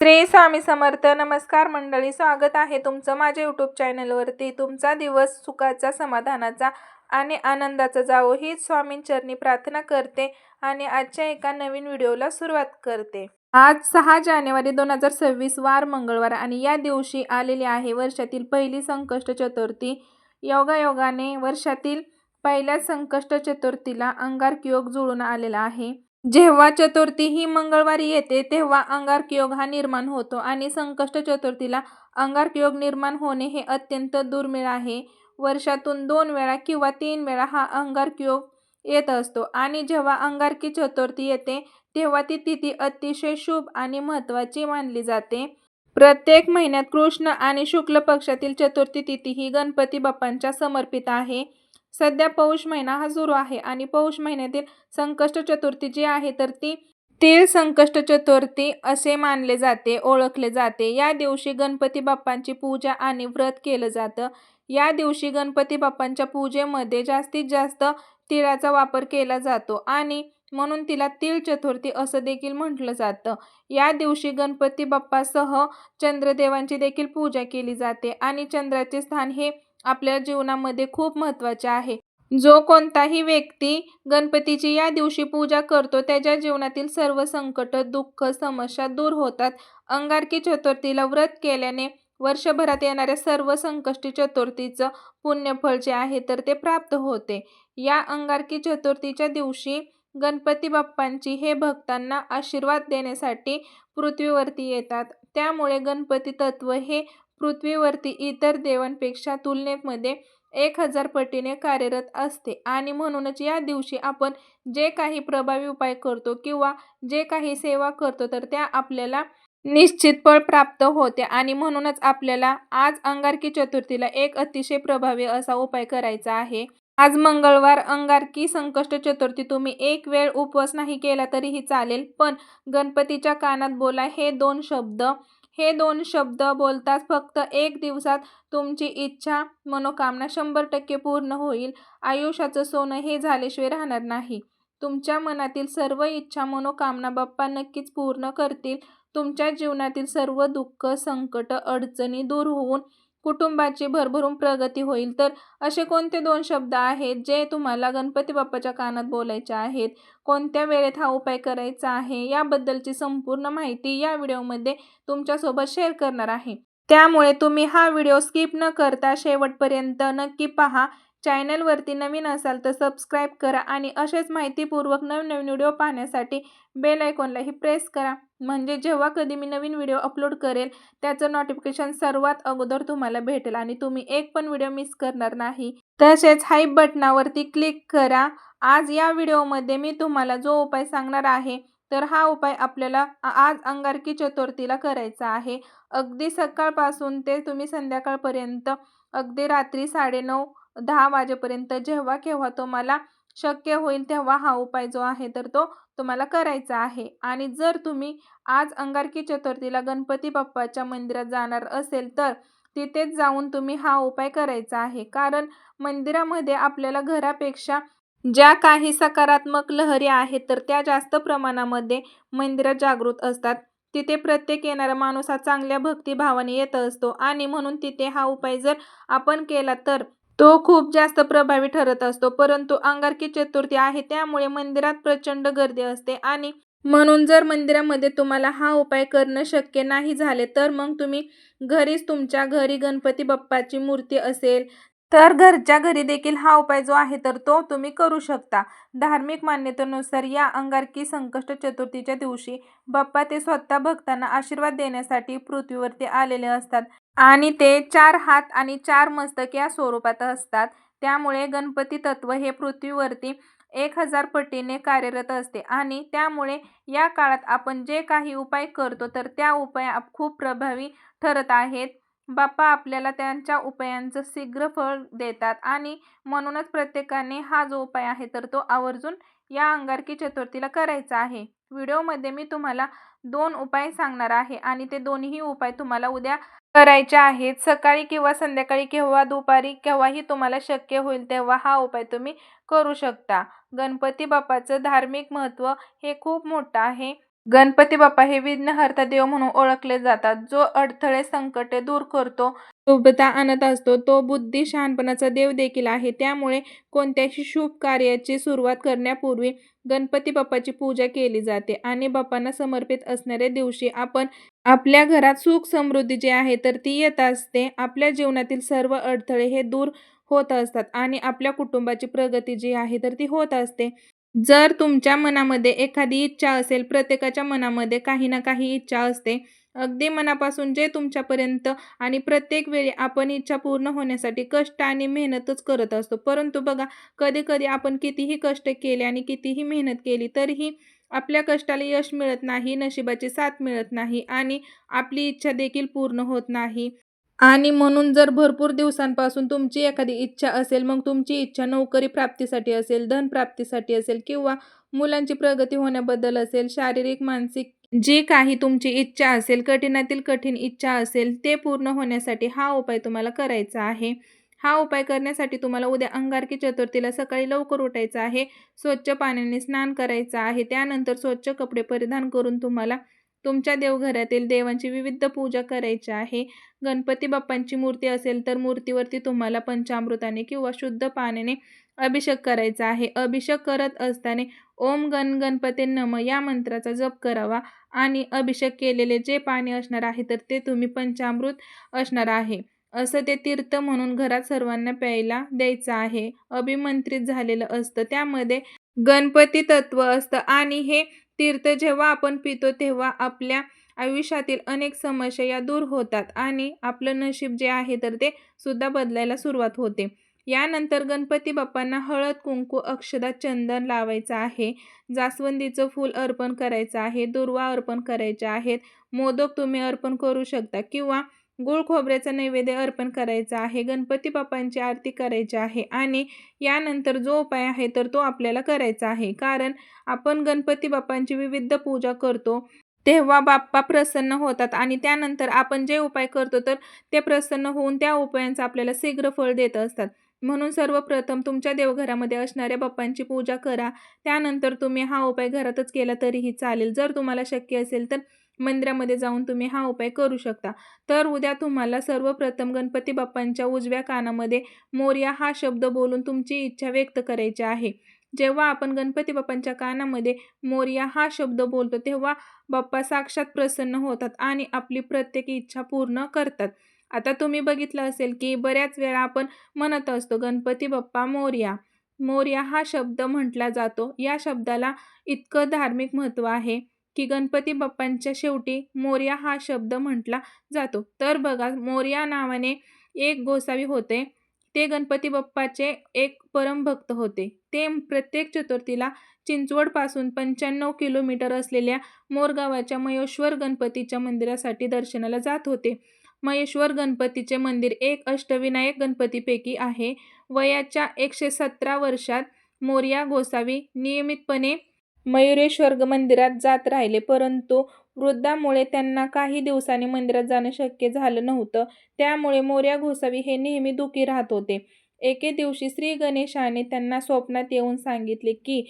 श्री स्वामी समर्थ नमस्कार मंडळी स्वागत आहे तुमचं माझ्या यूट्यूब चॅनलवरती तुमचा दिवस सुखाचा समाधानाचा आणि आनंदाचा जावो हीच स्वामींचरणी प्रार्थना करते आणि आजच्या एका नवीन व्हिडिओला सुरुवात करते. आज सहा जानेवारी दोन हजार सव्वीस वार मंगळवार आणि या दिवशी आलेली आहे वर्षातील पहिली संकष्ट चतुर्थी. योगायोगाने वर्षातील पहिल्या संकष्ट चतुर्थीला अंगारक योग जुळून आलेला आहे. जेव्हा चतुर्थी ही मंगळवारी येते तेव्हा अंगारक योग हा निर्माण होतो आणि संकष्ट चतुर्थीला अंगारक योग निर्माण होणे हे अत्यंत दुर्मिळ आहे. वर्षातून दोन वेळा किंवा तीन वेळा हा अंगारक योग येत असतो आणि जेव्हा अंगारकी चतुर्थी येते तेव्हा ती तिथी अतिशय शुभ आणि महत्त्वाची मानली जाते. प्रत्येक महिन्यात कृष्ण आणि शुक्ल पक्षातील चतुर्थी तिथी ही गणपती बाप्पांच्या समर्पित आहे. सध्या पौष महिना हा सुरू आहे आणि पौष महिन्यातील संकष्ट चतुर्थी जी आहे तर ती तिळ संकष्ट चतुर्थी असे मानले जाते ओळखले जाते. या दिवशी गणपती बाप्पांची पूजा आणि व्रत केलं जातं. या दिवशी गणपती बाप्पांच्या पूजेमध्ये जास्तीत जास्त तिळाचा वापर केला जातो आणि म्हणून तिला तीळ चतुर्थी असं देखील म्हटलं जातं. या दिवशी गणपती बाप्पासह चंद्रदेवांची देखील पूजा केली जाते आणि चंद्राचे स्थान हे आपल्या जीवनामध्ये खूप महत्त्वाचे आहे. जो कोणताही व्यक्ती गणपतीची या दिवशी पूजा करतो त्याच्या जीवनातील सर्व संकट दुःख समस्या दूर होतात. अंगारकी चतुर्थीला व्रत केल्याने वर्षभरात येणाऱ्या सर्व संकष्टी चतुर्थीचं पुण्यफळ जे आहे तर ते प्राप्त होते. या अंगारकी चतुर्थीच्या दिवशी गणपती बाप्पांची हे भक्तांना आशीर्वाद देण्यासाठी पृथ्वीवरती येतात. त्यामुळे गणपती तत्व हे पृथ्वीवरती इतर देवांपेक्षा तुलनेमध्ये एक हजार पटीने कार्यरत असते. आणि म्हणूनच या दिवशी आपण जे काही प्रभावी उपाय करतो किंवा जे काही सेवा करतो तर त्या आपल्याला निश्चित फळ प्राप्त होते. आणि म्हणूनच आपल्याला आज अंगारकी चतुर्थीला एक अतिशय प्रभावी असा उपाय करायचा आहे. आज मंगळवार अंगारकी संकष्ट चतुर्थी. तुम्ही एक वेळ उपवास नाही केला तरीही चालेल पण गणपतीच्या कानात बोला हे दोन शब्द हे दोन शब्द बोलताच फक्त एक दिवसात तुमची इच्छा मनोकामना शंभर टक्के पूर्ण होईल. आयुष्याचं सोनं हे झाल्याशिवाय राहणार नाही. तुमच्या मनातील सर्व इच्छा मनोकामना बाप्पा नक्कीच पूर्ण करतील. तुमच्या जीवनातील सर्व दुःख संकट अडचणी दूर होऊन कुटुंबाची भरभरून प्रगती होईल. तर असे कोणते दोन शब्द आहेत जे तुम्हाला गणपती बाप्पाच्या कानात बोलायचे आहेत? कोणत्या वेळेत हा उपाय करायचा आहे? याबद्दलची संपूर्ण माहिती या व्हिडिओमध्ये तुमच्यासोबत शेअर करणार आहे. त्यामुळे तुम्ही हा व्हिडिओ स्किप न करता शेवटपर्यंत नक्की पहा. चॅनलवरती नवीन असाल तर सबस्क्राईब करा आणि असेच माहितीपूर्वक नवनवीन व्हिडिओ पाहण्यासाठी बेल आयकॉनलाही प्रेस करा. म्हणजे जेव्हा कधी मी नवीन व्हिडिओ अपलोड करेल त्याचं नोटिफिकेशन सर्वात अगोदर तुम्हाला भेटेल आणि तुम्ही एक पण व्हिडिओ मिस करणार नाही. तसेच हाईप बटनावरती क्लिक करा. आज या व्हिडिओमध्ये मी तुम्हाला जो उपाय सांगणार आहे तर हा उपाय आपल्याला आज अंगारकी चतुर्थीला करायचा आहे. अगदी सकाळपासून ते तुम्ही संध्याकाळपर्यंत अगदी रात्री साडेनऊ दहा वाजेपर्यंत जेव्हा केव्हा तुम्हाला शक्य होईल तेव्हा हा उपाय जो आहे तर तो तुम्हाला करायचा आहे. आणि जर तुम्ही आज अंगारकी चतुर्थीला गणपती बाप्पाच्या मंदिरात जाणार असेल तर तिथेच जाऊन तुम्ही हा उपाय करायचा आहे. कारण मंदिरामध्ये आपल्याला घरापेक्षा ज्या काही सकारात्मक लहरी आहेत तर त्या जास्त प्रमाणामध्ये मंदिरात जागृत असतात. तिथे प्रत्येक येणारा माणूस हा चांगल्या भक्तिभावाने येत असतो. आणि म्हणून तिथे हा उपाय जर आपण केला तर तो खूप जास्त प्रभावी ठरत असतो परंतु अंगारकी चतुर्थी आहे त्यामुळे मंदिरात प्रचंड गर्दी असते आणि म्हणून जर मंदिरामध्ये तुम्हाला हा उपाय करणं शक्य नाही झाले तर मग तुम्ही घरीच तुमच्या घरी गणपती बाप्पाची मूर्ती असेल तर घरच्या घरी देखील हा उपाय जो आहे तर तो तुम्ही करू शकता. धार्मिक मान्यतेनुसार या अंगारकी संकष्ट चतुर्थीच्या दिवशी बाप्पा ते स्वतः भक्तांना आशीर्वाद देण्यासाठी पृथ्वीवरती आलेले असतात आणि ते चार हात आणि चार मस्तक या स्वरूपात असतात. त्यामुळे गणपती तत्व हे पृथ्वीवरती एक हजार पटीने कार्यरत असते आणि त्यामुळे या काळात आपण जे काही उपाय करतो तर त्या उपाय खूप प्रभावी ठरत आहेत. बाप्पा आपल्याला त्यांच्या उपायांचं शीघ्र फळ देतात आणि म्हणूनच प्रत्येकाने हा जो उपाय आहे तर तो आवर्जून या अंगारकी चतुर्थीला करायचा आहे. व्हिडिओमध्ये मी तुम्हाला दोन उपाय सांगणार आहे आणि ते दोन्ही उपाय तुम्हाला उद्या करायचे आहेत. सकाळी किंवा संध्याकाळी केव्हा दुपारी केव्हाही तुम्हाला शक्य होईल तेव्हा हा उपाय तुम्ही करू शकता. गणपती बाप्पाचं धार्मिक महत्त्व हे खूप मोठं आहे. गणपती बाप्पा हे विघ्नहर्ता देव म्हणून ओळखले जातात. जो अडथळे संकटे दूर करतो शुभता आणत असतो तो बुद्धी शहाणपणाचा देव देखील आहे. त्यामुळे कोणत्याही शुभ कार्याची सुरुवात करण्यापूर्वी गणपती बाप्पाची पूजा केली जाते आणि बाप्पांना समर्पित असणाऱ्या दिवशी आपण आपल्या घरात सुख समृद्धी जी आहे तर ती येत असते. आपल्या जीवनातील सर्व अडथळे हे दूर होत असतात आणि आपल्या कुटुंबाची प्रगती जी आहे तर ती होत असते. जर तुमच्या मनामध्ये एखादी इच्छा असेल प्रत्येकाच्या मनामध्ये काही ना काही इच्छा असते. अगदी मनापासून जे तुमच्यापर्यंत आणि प्रत्येक वेळी आपण इच्छा पूर्ण होण्यासाठी कष्ट आणि मेहनतच करत असतो. परंतु बघा कधी कधी आपण कितीही कष्ट केले आणि कितीही मेहनत केली तरीही आपल्या कष्टाला यश मिळत नाही नशिबाची साथ मिळत नाही आणि आपली इच्छा देखील पूर्ण होत नाही. आणि म्हणून जर भरपूर दिवसांपासून तुमची एखादी इच्छा असेल मग तुमची इच्छा नोकरी प्राप्तीसाठी असेल धन प्राप्तीसाठी असेल किंवा मुलांची प्रगती होण्याबद्दल असेल शारीरिक मानसिक जी काही तुमची इच्छा असेल कठीणातील कठीण इच्छा असेल ते पूर्ण होण्यासाठी हा उपाय तुम्हाला करायचा आहे. हा उपाय करण्यासाठी तुम्हाला उद्या अंगारकी चतुर्थीला सकाळी लवकर उठायचं आहे स्वच्छ पाण्याने स्नान करायचं आहे त्यानंतर स्वच्छ कपडे परिधान करून तुम्हाला तुमच्या देवघरातील देवांची विविध पूजा करायची आहे. गणपती बाप्पांची मूर्ती असेल तर मूर्तीवरती तुम्हाला पंचामृताने किंवा शुद्ध पाण्याने अभिषेक करायचा आहे. अभिषेक करत असताना ओम गण गणपती नम या मंत्राचा जप करावा आणि अभिषेक केलेले जे पाणी असणार आहे तर ते तुम्ही पंचामृत असणार आहे. असं ते तीर्थ म्हणून घरात सर्वांना प्यायला द्यायचं आहे. अभिमंत्रित झालेलं असतं. त्यामध्ये गणपती तत्व असतं आणि हे तीर्थ जेव्हा आपण पितो तेव्हा आपल्या आयुष्यातील अनेक समस्या या दूर होतात आणि आपलं नशीब जे आहे तर ते सुद्धा बदलायला सुरुवात होते. यानंतर गणपती बाप्पांना हळद कुंकू अक्षदा चंदन लावायचं आहे. जास्वंदीचं फूल अर्पण करायचं आहे. दुर्वा अर्पण करायचे आहेत. मोदक तुम्ही अर्पण करू शकता किंवा गुळ खोबऱ्याचा नैवेद्य अर्पण करायचा आहे गणपती बाप्पांची आरती करायची आहे आणि यानंतर जो उपाय आहे तर तो आपल्याला करायचा आहे. कारण आपण गणपती बाप्पांची विविध पूजा करतो तेव्हा बाप्पा प्रसन्न होतात आणि त्यानंतर आपण जे उपाय करतो तर ते प्रसन्न होऊन त्या उपायांचं आपल्याला शीघ्र फळ देत असतात. म्हणून सर्वप्रथम तुमच्या देवघरामध्ये असणाऱ्या बाप्पांची पूजा करा. त्यानंतर तुम्ही हा उपाय घरातच केला तरीही चालेल. जर तुम्हाला शक्य असेल तर मंदिरामध्ये जाऊन तुम्ही हा उपाय करू शकता. तर उद्या तुम्हाला सर्वप्रथम गणपती बाप्पांच्या उजव्या कानामध्ये मोर्या हा शब्द बोलून तुमची इच्छा व्यक्त करायची आहे. जेव्हा आपण गणपती बाप्पांच्या कानामध्ये मोर्या हा शब्द बोलतो तेव्हा बाप्पा साक्षात प्रसन्न होतात आणि आपली प्रत्येक इच्छा पूर्ण करतात. आता तुम्ही बघितलं असेल की बऱ्याच वेळा आपण म्हणत असतो गणपती बाप्पा मोर्या. मोर्या हा शब्द म्हटला जातो. या शब्दाला इतकं धार्मिक महत्त्व आहे. की गणपती बाप्पांच्या शेवटी मोर्या हा शब्द म्हटला जातो. तर बघा मोर्या नावाने एक गोसावी होते. ते गणपती बाप्पाचे एक परमभक्त होते. ते प्रत्येक चतुर्थीला चिंचवडपासून पंच्याण्णव किलोमीटर असलेल्या मोरगावाच्या महेश्वर गणपतीच्या मंदिरासाठी दर्शनाला जात होते. महेश्वर गणपतीचे मंदिर एक अष्टविनायक गणपतीपैकी आहे. वयाच्या एकशे सतरा वर्षात मोर्या गोसावी नियमितपणे मयुरेश्वर मंदिरात जात राहिले. परंतु वृद्धामुळे त्यांना काही दिवसांनी मंदिरात जाणं शक्य झालं नव्हतं. त्यामुळे मोर्या घोसावी हे नेहमी दुखी राहत होते. एके दिवशी श्री गणेशाने त्यांना स्वप्नात येऊन सांगितले की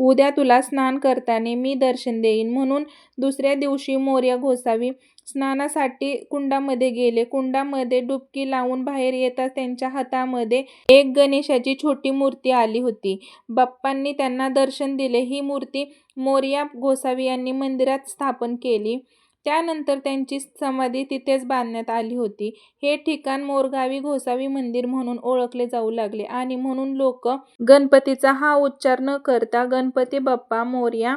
उद्या तुला स्नान करताना मी दर्शन देईन. म्हणून दुसऱ्या दिवशी मोर्या घोसावी. स्नानासाठी कुंडामध्ये गेले. कुंडामध्ये डुबकी लावून बाहेर येताच त्यांच्या हातामध्ये एक गणेशाची छोटी मूर्ती आली होती. बाप्पांनी त्यांना दर्शन दिले. ही मूर्ती मोर्या गोसावी यांनी मंदिरात स्थापन केली. त्यानंतर त्यांची समाधी तिथेच बांधण्यात आली होती. हे ठिकाण मोरगावी घोसावी मंदिर म्हणून ओळखले जाऊ लागले आणि म्हणून लोक गणपतीचा हा उच्चार न करता गणपती बाप्पा मोर्या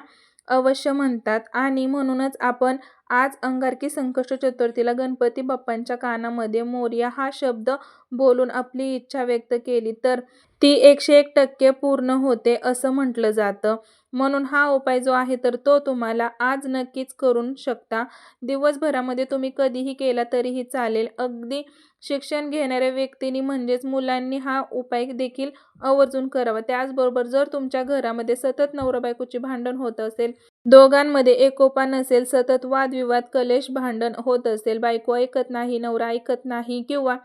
अवश्य म्हणतात आणि म्हणूनच आपण आज अंगारकी संकष्ट चतुर्थीला गणपती बाप्पांच्या कानामध्ये मोर्या हा शब्द बोलून आपली इच्छा व्यक्त केली. तर ती एकशे एक टक्के पूर्ण होते असं म्हटलं जातं. म्हणून हा उपाय जो आहे तर तो तुम्हाला आज नक्कीच करून शकता. दिवसभरामध्ये तुम्ही कधीही केला तरीही चालेल. अगदी शिक्षण घेणाऱ्या व्यक्तींनी म्हणजेच मुलांनी हा उपाय देखील आवर्जून करावा. त्याचबरोबर जर तुमच्या घरामध्ये सतत नवरा बायकोची भांडण होत असेल दोघांमध्ये एकोपा नसेल सतत वादविवाद कलेश भांडण होत असेल बायको ऐकत नाही नवरा ऐकत नाही किंवा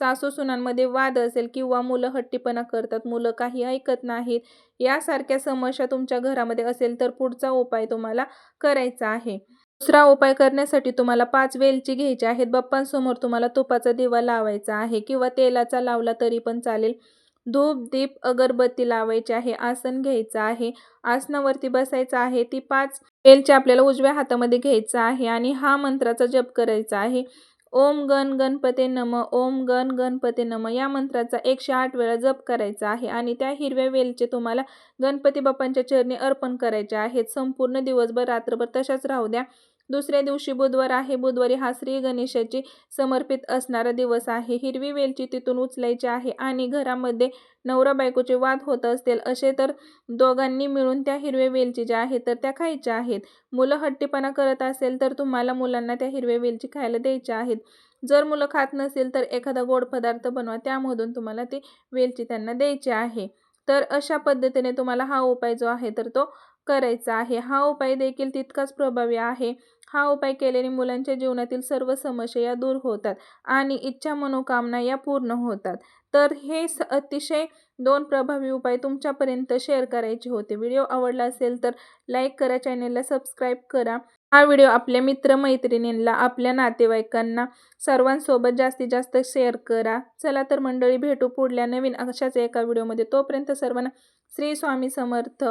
सासू सुनांमध्ये वाद असेल किंवा मुलं हट्टीपणा करतात मुलं काही ऐकत नाहीत यासारख्या समस्या तुमच्या घरामध्ये असेल तर पुढचा उपाय तुम्हाला करायचा आहे. दुसरा उपाय करण्यासाठी तुम्हाला पाच वेलची घ्यायची आहेत. बाप्पांसमोर तुम्हाला तुपाचा दिवा लावायचा आहे किंवा तेलाचा लावला तरी पण चालेल. धूप दीप अगरबत्ती लावायची आहे आसन घ्यायचं आहे. आसनावरती बसायचं आहे. ती पाच वेलची आपल्याला उजव्या हातामध्ये घ्यायचं आहे आणि हा मंत्राचा जप करायचा आहे. ओम गण गणपते नम ओम गण गणपते नम या मंत्राचा एकशे आठ वेळा जप करायचा आहे आणि त्या हिरव्या वेलचे तुम्हाला गणपती बाप्पांच्या चरणी अर्पण करायचे आहेत. संपूर्ण दिवसभर रात्रभर तशाच राहू द्या. दुसऱ्या दिवशी बुधवार आहे. बुधवारी हा श्री गणेशाची समर्पित असणारा दिवस आहे. हिरवी वेलची तिथून उचलायची आहे आणि घरामध्ये नवरा बायकोचे वाद होत असतील असे तर दोघांनी मिळून त्या हिरव्या वेलची ज्या आहेत तर त्या खायच्या आहेत. मुलं हट्टीपणा करत असेल तर तुम्हाला मुलांना त्या हिरव्या वेलची खायला द्यायच्या आहेत. जर मुलं खात नसेल तर एखादा गोड पदार्थ बनवा. त्यामधून तुम्हाला ती वेलची त्यांना द्यायची आहे. तर अशा पद्धतीने तुम्हाला हा उपाय जो आहे तर तो करायचा आहे. हा उपाय देखील तितकाच प्रभावी आहे. हा उपाय केल्याने मुलांच्या जीवनातील सर्व समस्या या दूर होतात आणि इच्छा मनोकामना या पूर्ण होतात. तर हे स अतिशय दोन प्रभावी उपाय तुमच्यापर्यंत शेअर करायचे होते. व्हिडिओ आवडला असेल तर लाईक करा चॅनेलला सबस्क्राईब करा. हा व्हिडिओ आपल्या मित्रमैत्रिणींना आपल्या नातेवाईकांना सर्वांसोबत जास्तीत जास्त शेअर करा. चला तर मंडळी भेटू पुढल्या नवीन अशाच एका व्हिडिओमध्ये. तोपर्यंत सर्वांना श्री स्वामी समर्थ.